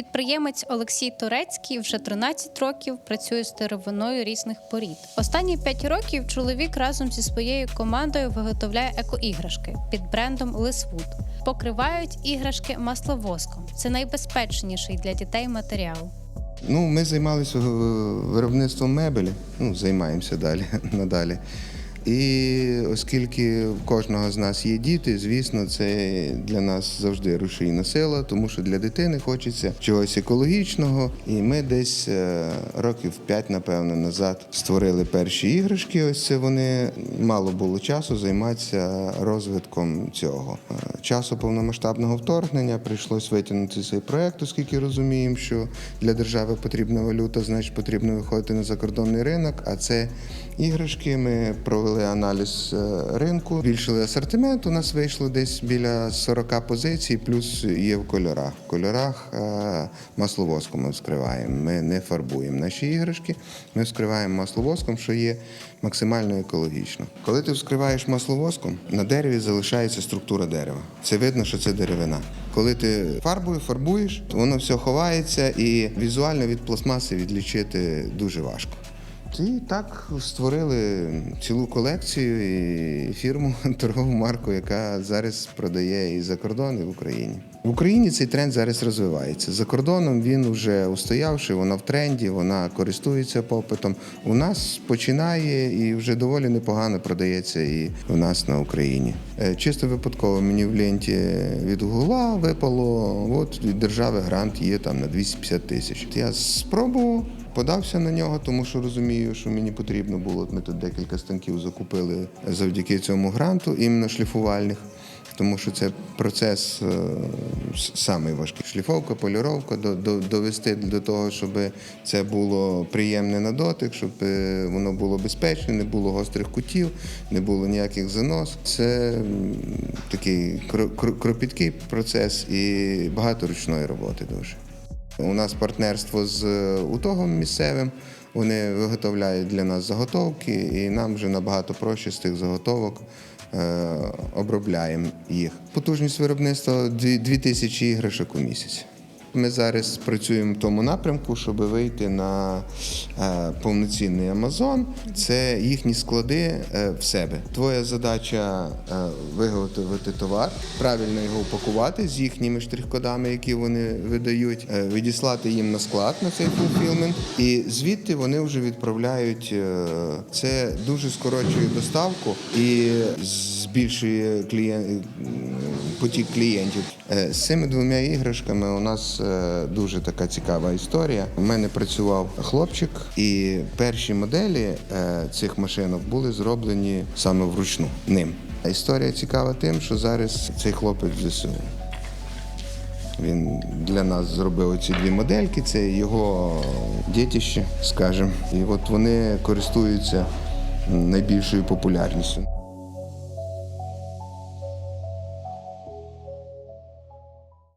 Підприємець Олексій Турецький вже 13 років працює з деревиною різних порід. Останні 5 років чоловік разом зі своєю командою виготовляє екоіграшки під брендом Лисвуд. Покривають іграшки масловоском. Це найбезпечніший для дітей матеріал. Ну, ми займалися е, виробництвом мебелі, ну, займаємося далі надалі. І оскільки в кожного з нас є діти, звісно, це для нас завжди рушійна сила, тому що для дитини хочеться чогось екологічного. І ми десь е, років п'ять, напевно, назад створили перші іграшки. Ось це вони мало було часу займатися розвитком цього. Часу повномасштабного вторгнення прийшлось витягнути цей проект, оскільки розуміємо, що для держави потрібна валюта, значить потрібно виходити на закордонний ринок. А це іграшки. Ми провели аналіз е, ринку, збільшили асортимент. У нас вийшло десь біля 40 позицій, плюс є в кольорах. В кольорах е, масловоском ми вскриваємо. Ми не фарбуємо наші іграшки. Ми вскриваємо масловоском, що є максимально екологічно. Коли ти вскриваєш масловоском, на дереві залишається структура дерева. Це видно, що це деревина. Коли ти фарбою фарбуєш, воно все ховається і візуально від пластмаси відлічити дуже важко. І так створили цілу колекцію і фірму, торгову марку, яка зараз продає і за кордон, і в Україні. В Україні цей тренд зараз розвивається. За кордоном він вже устоявши, вона в тренді, вона користується попитом. У нас починає і вже доволі непогано продається і в нас на Україні. Е, Чисто випадково мені в ленті від Гугла випало. От від держави грант є там на 250 тисяч. Я спробував. Подався на нього, тому що розумію, що мені потрібно було. Ми тут декілька станків закупили завдяки цьому гранту, іменно шліфувальних, тому що це процес е, самий важкий. Шліфовка, поліровка, до, до, довести до того, щоб це було приємне на дотик, щоб е, воно було безпечне, не було гострих кутів, не було ніяких занос. Це такий кро- кро- кропіткий процес і багато ручної роботи дуже. У нас партнерство з е, УТОГом місцевим. Вони виготовляють для нас заготовки, і нам вже набагато проще з тих заготовок е, обробляємо їх. Потужність виробництва 2 тисячі іграшок у місяць. Ми зараз працюємо в тому напрямку, щоб вийти на е, повноцінний Амазон. Це їхні склади е, в себе. Твоя задача е, виготовити товар, правильно його упакувати з їхніми штрих-кодами, які вони видають, відіслати їм на склад на цей фулфілмент, і звідти вони вже відправляють. Це дуже скорочує доставку і збільшує клієн... потік клієнтів. Е, З цими двома іграшками у нас е, дуже така цікава історія. У мене працював хлопчик, і перші моделі е, цих машинок були зроблені саме вручну ним. Історія цікава тим, що зараз цей хлопець ЗСУ. Він для нас зробив ці дві модельки, це його дітище, скажімо. І от вони користуються найбільшою популярністю.